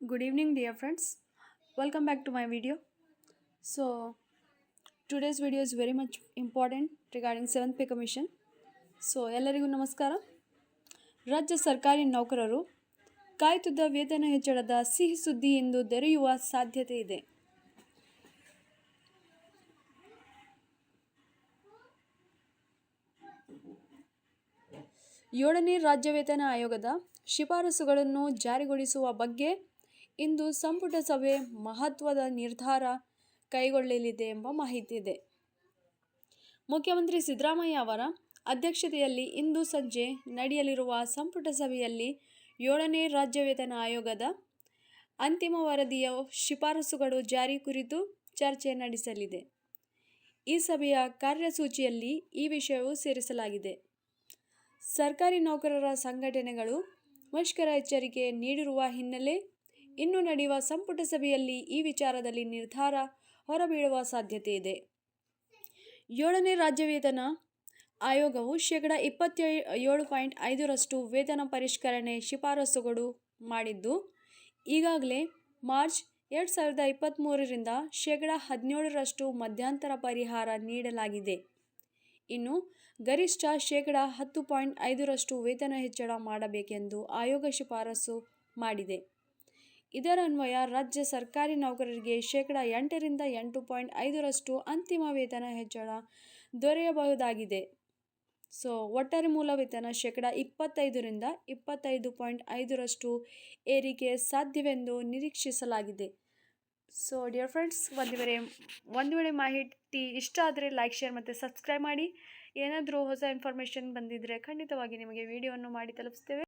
good evening dear friends welcome back to my video so today's video is very much important regarding 7th pay commission so ಎಲ್ಲರಿಗೂ ನಮಸ್ಕಾರ ರಾಜ್ಯ ಸರ್ಕಾರಿ ನೌಕರರು ಕಾಯ್ದುದ್ದ ವೇತನ ಹೆಚ್ಚಳದ ಸಿಹಿ ಸುದ್ದಿ ಎಂದು ದೊರೆಯುವ ಸಾಧ್ಯತೆ ಇದೆ ಏಳನೇ ರಾಜ್ಯ ವೇತನ ಆಯೋಗದ ಶಿಫಾರಸುಗಳನ್ನು ಜಾರಿಗೊಳಿಸುವ ಬಗ್ಗೆ ಇಂದು ಸಂಪುಟ ಸಭೆ ಮಹತ್ವದ ನಿರ್ಧಾರ ಕೈಗೊಳ್ಳಲಿದೆ ಎಂಬ ಮಾಹಿತಿ ಇದೆ ಮುಖ್ಯಮಂತ್ರಿ ಸಿದ್ದರಾಮಯ್ಯ ಅವರ ಅಧ್ಯಕ್ಷತೆಯಲ್ಲಿ ಇಂದು ಸಂಜೆ ನಡೆಯಲಿರುವ ಸಂಪುಟ ಸಭೆಯಲ್ಲಿ ಏಳನೇ ರಾಜ್ಯ ವೇತನ ಆಯೋಗದ ಅಂತಿಮ ವರದಿಯ ಶಿಫಾರಸುಗಳು ಜಾರಿ ಕುರಿತು ಚರ್ಚೆ ನಡೆಸಲಿದೆ. ಈ ಸಭೆಯ ಕಾರ್ಯಸೂಚಿಯಲ್ಲಿ ಈ ವಿಷಯವು ಸೇರಿಸಲಾಗಿದೆ. ಸರ್ಕಾರಿ ನೌಕರರ ಸಂಘಟನೆಗಳು ಮುಷ್ಕರ ಎಚ್ಚರಿಕೆ ನೀಡಿರುವ ಹಿನ್ನೆಲೆ ಇನ್ನು ನಡೆಯುವ ಸಂಪುಟ ಸಭೆಯಲ್ಲಿ ಈ ವಿಚಾರದಲ್ಲಿ ನಿರ್ಧಾರ ಹೊರಬೀಳುವ ಸಾಧ್ಯತೆ ಇದೆ. ಏಳನೇ ರಾಜ್ಯ ವೇತನ ಆಯೋಗವು ಶೇಕಡ ಇಪ್ಪತ್ತೇ ಏಳು ಪಾಯಿಂಟ್ ಐದರಷ್ಟು ವೇತನ ಪರಿಷ್ಕರಣೆ ಶಿಫಾರಸುಗಳು ಮಾಡಿದ್ದು, ಈಗಾಗಲೇ ಮಾರ್ಚ್ ಎರಡು ಸಾವಿರದ ಇಪ್ಪತ್ತ್ಮೂರರಿಂದ ಶೇಕಡ ಹದಿನೇಳರಷ್ಟು ಮಧ್ಯಂತರ ಪರಿಹಾರ ನೀಡಲಾಗಿದೆ. ಇನ್ನು ಗರಿಷ್ಠ ಶೇಕಡ ಹತ್ತು ಪಾಯಿಂಟ್ ಐದರಷ್ಟು ವೇತನ ಹೆಚ್ಚಳ ಮಾಡಬೇಕೆಂದು ಆಯೋಗ ಶಿಫಾರಸು ಮಾಡಿದೆ. ಇದರನ್ವಯ ರಾಜ್ಯ ಸರ್ಕಾರಿ ನೌಕರರಿಗೆ ಶೇಕಡ ಎಂಟರಿಂದ ಎಂಟು ಪಾಯಿಂಟ್ ಐದರಷ್ಟು ಅಂತಿಮ ವೇತನ ಹೆಚ್ಚಳ ದೊರೆಯಬಹುದಾಗಿದೆ. ಸೊ, ಒಟ್ಟಾರೆ ಮೂಲ ವೇತನ ಶೇಕಡ ಇಪ್ಪತ್ತೈದರಿಂದ ಇಪ್ಪತ್ತೈದು ಪಾಯಿಂಟ್ ಐದರಷ್ಟು ಏರಿಕೆ ಸಾಧ್ಯವೆಂದು ನಿರೀಕ್ಷಿಸಲಾಗಿದೆ. ಸೊ, ಡಿಯರ್ ಫ್ರೆಂಡ್ಸ್, ಒಂದು ವೇಳೆ ಒಂದು ವೇಳೆ ಮಾಹಿತಿ ಇಷ್ಟ ಆದರೆ ಲೈಕ್, ಶೇರ್ ಮತ್ತು ಸಬ್ಸ್ಕ್ರೈಬ್ ಮಾಡಿ. ಏನಾದರೂ ಹೊಸ ಇನ್ಫಾರ್ಮೇಷನ್ ಬಂದಿದ್ದರೆ ಖಂಡಿತವಾಗಿ ನಿಮಗೆ ವಿಡಿಯೋವನ್ನು ಮಾಡಿ ತಲುಪಿಸ್ತೇವೆ.